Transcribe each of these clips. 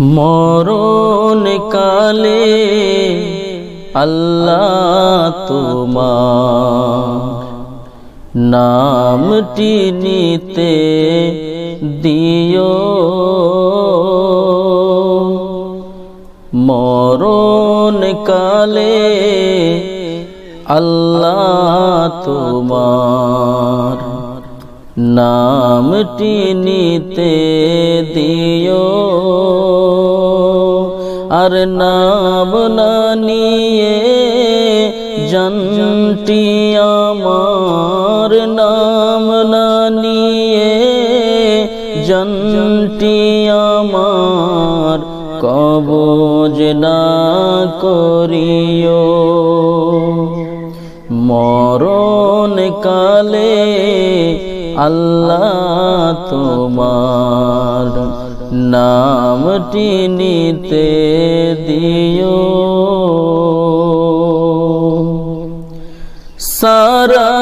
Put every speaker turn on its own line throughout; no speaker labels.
মরণ কালে আল্লাহ তোমার নামটি নিতে দিও। মরণ কালে আল্লাহ তোমার নামটি নিতে দিও। আর নাম না নিয়ে জন্টি আমার নাম না নিয়ে জন্টি আমার কবজ না করিও। মরণ কালে আল্লাহ তোমার নামটি নিতে দিও। সারা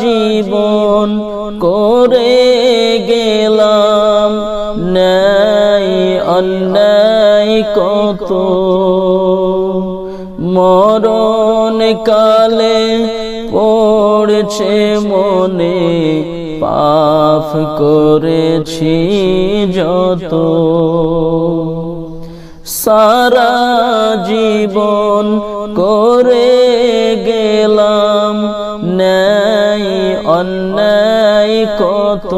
জীবন করে গেলাম নাই অন্যায় কত? মরণ কালে পড়ছে মনে পাপ করেছি যত। সারা জীবন করে গেলাম, ন্যায় অন্যায় কত।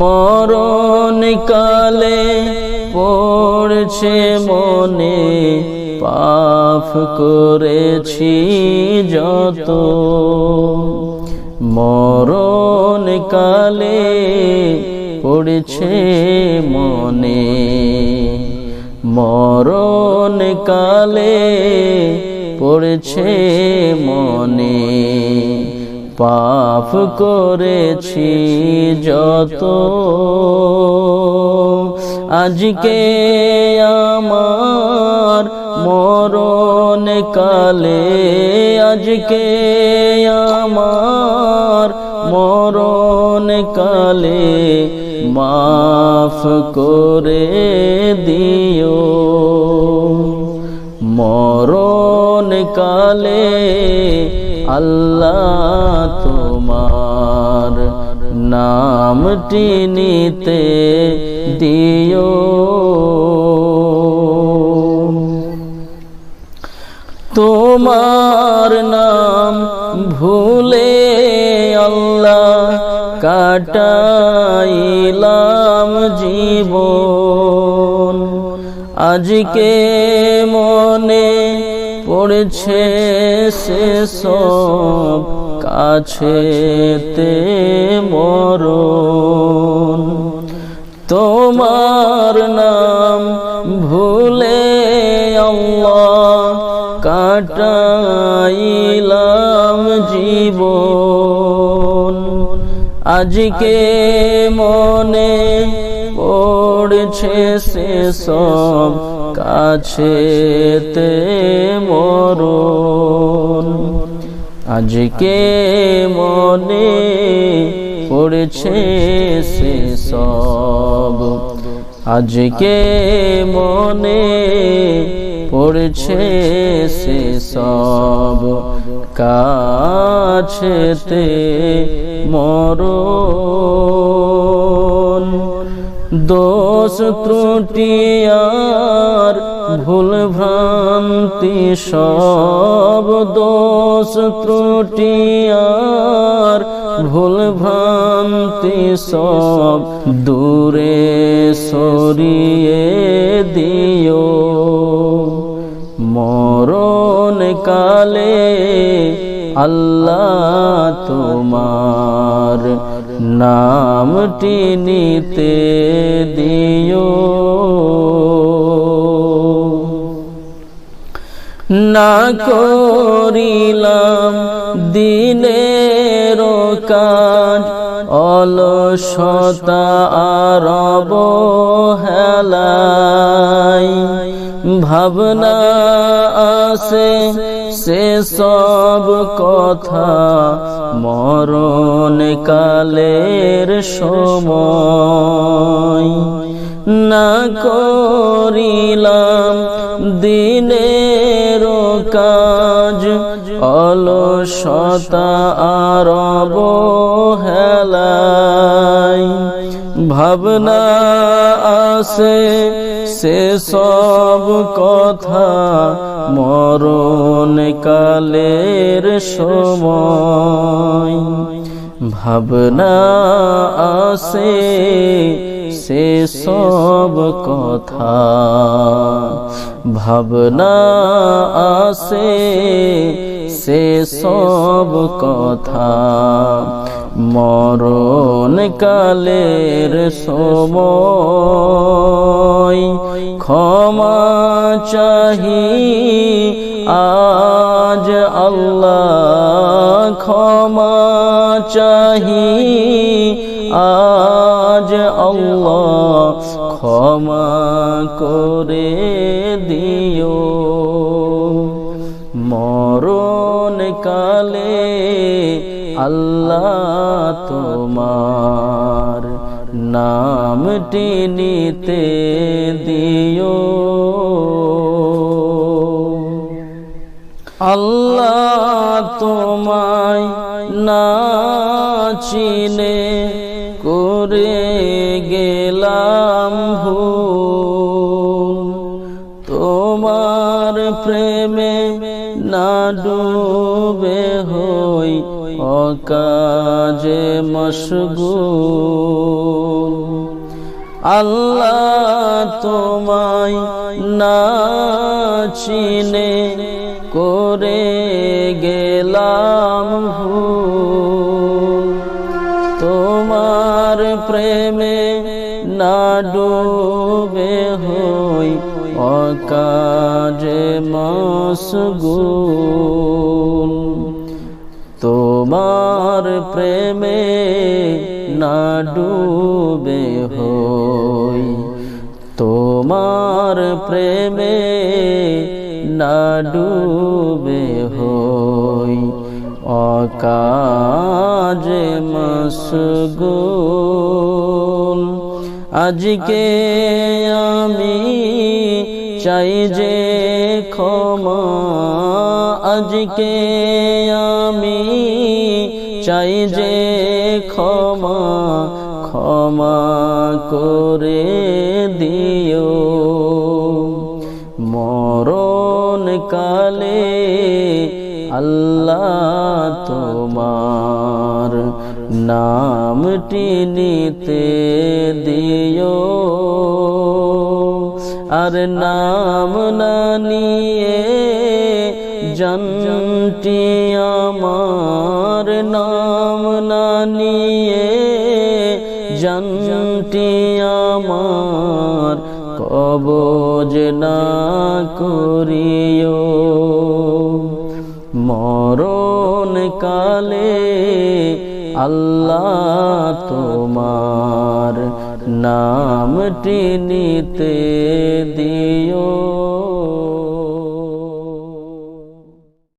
মরণ কালে পড়ছে মনে, পাপ করেছি যত। কালে পড়েছে মনে। মরণ কালে পড়েছে মনে। পাপ করেছি যত। আজকে আমার মরণ কালে আজকে আমার মরণ কালে মাফ করে দিও। মরণ কালে আল্লাহ তোমার নামটি নিতে দিও। তোমার নাম ভুলে আল্লাহ কাটাইলাম জীবন। আজকে মনে পড়ছে সে সব কাছেতে মরণ। তোমার নাম ভুলে আল্লাহ কাটাইলাম জীবন। আজকে মনে পড়ছে সে সব কাছেতে মরণ। আজকে মনে পড়ছে সে সব। আজকে মনে পড়ছে সে সব কাছেতে মরণ। দোষ, ত্রুটি আর ভুল ভ্রান্তি সব দোষ, ত্রুটি আর ভুল ভ্রান্তি সব দূরে সরিয়ে দিও। মরণ কালে আল্লাহ তোমার নামটি নিতে দিও। না করিলাম দিনের কাজ অলসতা আরব হেলাই ভাবনা আসে, সে সব কথা মরণ কালের সময়। না করিলাম দিনের কাজ, অলসতা আরব হেলাই ভাবনা আসে সে সব কথা মরণ কালের সময়। ভাবনা আসে সে সব কথা। ভাবনা আসে সে সব কথা। মরণ কালের সময় ক্ষমা চাহি। আজ আল্লাহ ক্ষমা চাহি। আজ আল্লাহ ক্ষমা করে দিও। কালে আল্লাহ তোমার নামটি নিতে দিও। আল্লাহ তোমায় না চিনে করে গেলাম ভুল। তোমার প্রেমে ডুবে হই অকাজে মশগুল। আল্লাহ তোমায় না চিনে করে গেলাম তোমার প্রেমে না ডুবে হই অকাজে মশগুল। তোমার প্রেমে না ডুবে হই। তোমার প্রেমে না ডুবে হই। অকাজে মশগুল। আজকে আমি চাই যে ক্ষমা। আজকে আমি চাই যে ক্ষমা। ক্ষমা করে দিও। মরণ কালে আল্লাহ তোমার নামটি নিতে দিও। আর নাম না নিয়ে জন্টি আমার নাম না নিয়ে জন্টি আমার কবজ না করিও। মরণ কালে আল্লাহ তোমার নামটি নিতে দিও।